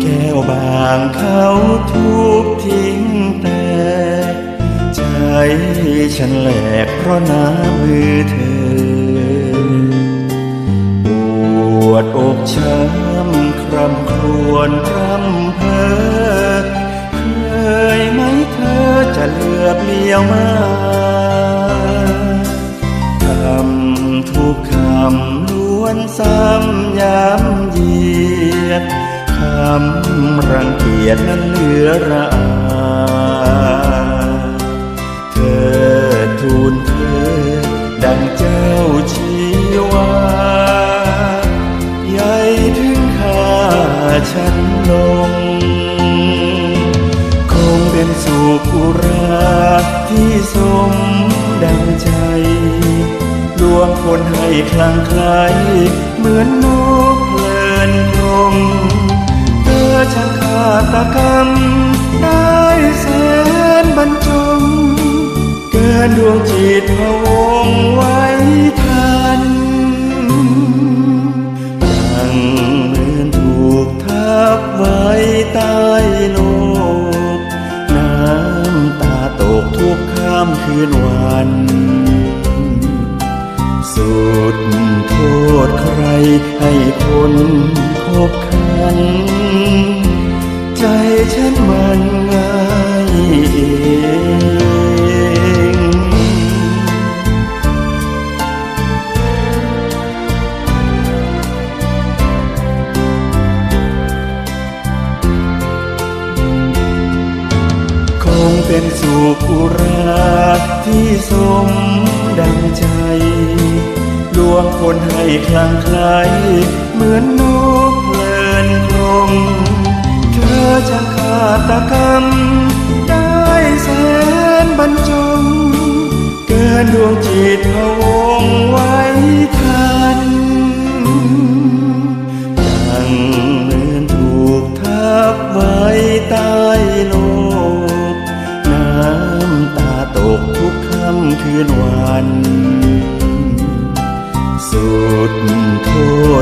แก้วบางเขาทุบทิ้งแต่ใจฉันแหลกเพราะน้ำมือเธอ ปวดอกช้ำคร่ำครวญคร่ำเพ้อเคยไหมเธอจะเลือบเลี้ยวมาคำทุกคำล้วนซ้ำย้ำเยียดำรังเกียจนั้นเหลือระอาเธอทูลเธอ ดังเจ้าชีวาใหญ่ถึงข้าฉันลง คงเป็นสุขุราที่สมดังใจลวงคนให้คลางคลเหมือนนกเพลินคลง ช่างขาตกรรม ได้แสนบรรจง เกินดวงจิตพะวงไว้ทันดังเหมือนถูกทับไว้ใต้โลก น้ำตาตกทุกค่ำคืนวันสุดโทษใครให้คนคบคัน ฉันมันง่ายเองคงเป็นสุขุราที่สมดังใจ ลวงคนให้คลางคลายเหมือนน จะขาตกรรม ได้แสนบรรจง เกินดวงจิตพะวงไว้ทันดังเหมือนถูกทับไว้ใต้โลก น้ำตาตกทุกค่ำคืนวันสุดโท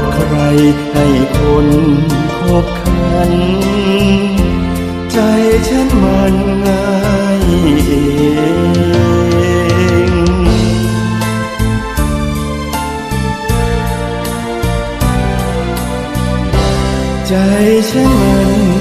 ษใครให้คน ใจฉันมัน